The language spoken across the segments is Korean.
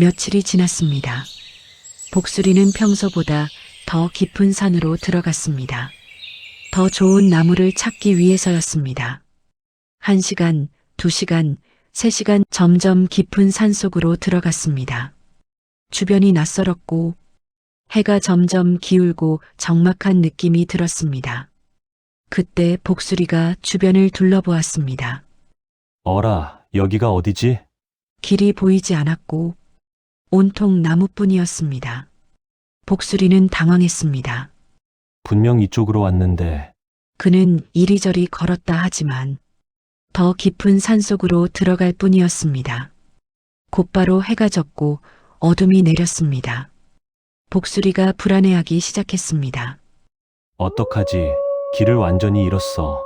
며칠이 지났습니다. 복수리는 평소보다 더 깊은 산으로 들어갔습니다. 더 좋은 나무를 찾기 위해서였습니다. 한 시간, 두 시간, 세 시간 점점 깊은 산 속으로 들어갔습니다. 주변이 낯설었고 해가 점점 기울고 적막한 느낌이 들었습니다. 그때 복수리가 주변을 둘러보았습니다. 어라, 여기가 어디지? 길이 보이지 않았고 온통 나무뿐이었습니다. 복수리는 당황했습니다. 분명 이쪽으로 왔는데, 그는 이리저리 걸었다 하지만 더 깊은 산속으로 들어갈 뿐이었습니다. 곧바로 해가 졌고 어둠이 내렸습니다. 복수리가 불안해하기 시작했습니다. 어떡하지? 길을 완전히 잃었어.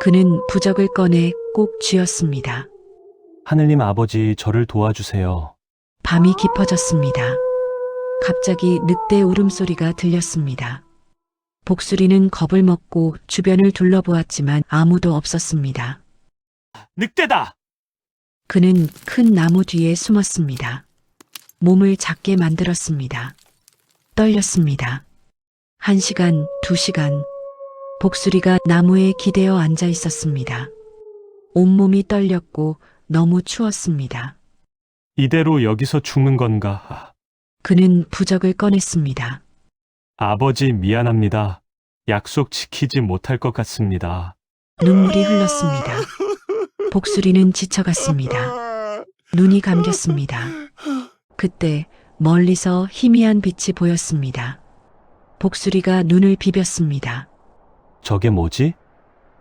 그는 부적을 꺼내 꼭 쥐었습니다. 하늘님 아버지, 저를 도와주세요. 밤이 깊어졌습니다. 갑자기 늑대 울음소리가 들렸습니다. 복수리는 겁을 먹고 주변을 둘러보았지만 아무도 없었습니다. 늑대다! 그는 큰 나무 뒤에 숨었습니다. 몸을 작게 만들었습니다. 떨렸습니다. 한 시간, 두 시간. 복수리가 나무에 기대어 앉아 있었습니다. 온몸이 떨렸고 너무 추웠습니다. 이대로 여기서 죽는 건가? 그는 부적을 꺼냈습니다. 아버지, 미안합니다. 약속 지키지 못할 것 같습니다. 눈물이 흘렀습니다. 복수리는 지쳐갔습니다. 눈이 감겼습니다. 그때 멀리서 희미한 빛이 보였습니다. 복수리가 눈을 비볐습니다. 저게 뭐지?